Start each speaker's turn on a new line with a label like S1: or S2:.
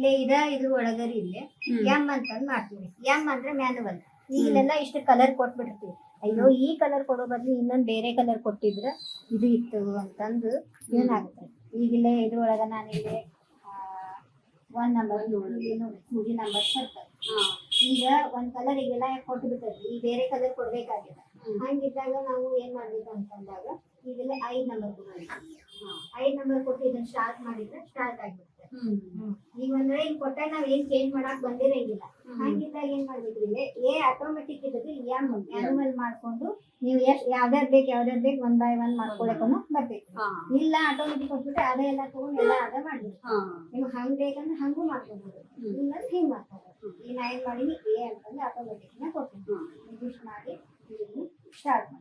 S1: ಇಲ್ಲೇ ಇದ ಇದ್ರ ಒಳಗರಿ ಇಲ್ಲೇ. ಎಂ ಅಂತಂದ್ ಮಾಡ್ತೀವಿ. ಎಂ ಅಂದ್ರೆ ಮ್ಯಾನುವಲ್ ಈಗಲ್ಲ ಇಲ್ಲೆಲ್ಲ ಇಷ್ಟು ಕಲರ್ ಕೊಟ್ಬಿಡ್ತೀವಿ. ಅಯ್ಯೋ ಈ ಕಲರ್ ಕೊಡೋ ಬದ್ಲು ಇನ್ನೊಂದ್ ಬೇರೆ ಕಲರ್ ಕೊಟ್ಟಿದ್ರ ಇದು ಇತ್ತು ಅಂತಂದು ಏನಾಗುತ್ತೆ? ಈಗಿಲ್ಲೇ ಇದ್ರೊಳಗ ನಾನಿಲ್ಲೇ ಒನ್ ನಂಬರ್ ನೋಡಿ ನೋಡಿ ನಂಬರ್ ಬರ್ತದೆ ಈಗ ಒಂದ್ ಕಲರ್ ಈಗೆಲ್ಲ ಕೊಟ್ಟು ಬಿಟ್ಟದ್ರಿ ಈಗ ಬೇರೆ ಕಲರ್ ಕೊಡ್ಬೇಕಾಗಿದೆ. ಹಂಗಿದ್ದಾಗ ನಾವು ಏನ್ ಮಾಡ್ಬೇಕು ಅಂತಂದಾಗ ಈಗೆಲ್ಲ ಐದ್ ನಂಬರ್ ಕೊಡೋದು ಐದ್ ನಂಬರ್ ಕೊಟ್ಟು ಇದನ್ನ ಸ್ಟಾರ್ಟ್ ಮಾಡಿದ್ರೆ ಸ್ಟಾರ್ಟ್ ಆಗ್ಬಿಡುತ್ತೆ ಈಗ ಅಂದ್ರೆ ಈಗ ಕೊಟ್ಟ ನಾವ್ ಏನ್ ಚೇಂಜ್ ಮಾಡಕ್ ಬಂದಿರಂಗಿಲ್ಲ ಹಂಗಿದ್ದಾಗ ಏನ್ ಮಾಡ್ಬೇಕ್ರಿ? ಇಲ್ಲಿ ಎ ಆಟೋಮೆಟಿಕ್ ಇದ್ದದ್ದು ಎಂ ಮ್ಯಾನುವಲ್ ಮಾಡ್ಕೊಂಡು ನೀವು ಎಷ್ಟ್ ಯಾವ್ದಾರ್ ಬೇಕು ಯಾವ್ದಾರ್ ಬೇಕು ಒನ್ ಬೈ ಒನ್ ಮಾಡ್ಕೊಳಕನು ಬರ್ಬೇಕು. ಇಲ್ಲ ಆಟೋಮೆಟಿಕ್ ಕೊಟ್ಬಿಟ್ಟು ಅದೇ ಎಲ್ಲ ತಗೊಂಡ್ ಎಲ್ಲ ಅದ ಮಾಡ್ಬೇಕು. ನೀವು ಹಂಗ್ ಬೇಕಂದ್ರೆ ಹಂಗೂ ಮಾಡ್ಕೊಬೋದು. ಇಲ್ಲ ಹಿಂಗ್ ಮಾಡ್ಕೊಬೋದು. ಈ ನಾ ಏನ್ ಮಾಡೀನಿ? ಎ ಅಂತಂದ್ರೆ ಆಟೋಮೆಟಿಕ್ನ ಕೊಡ್ತೀನಿ. ಇದಿಷ್ಟು ಮಾಡಿ ಸ್ಟಾರ್ಟ್ ಮಾಡಿ.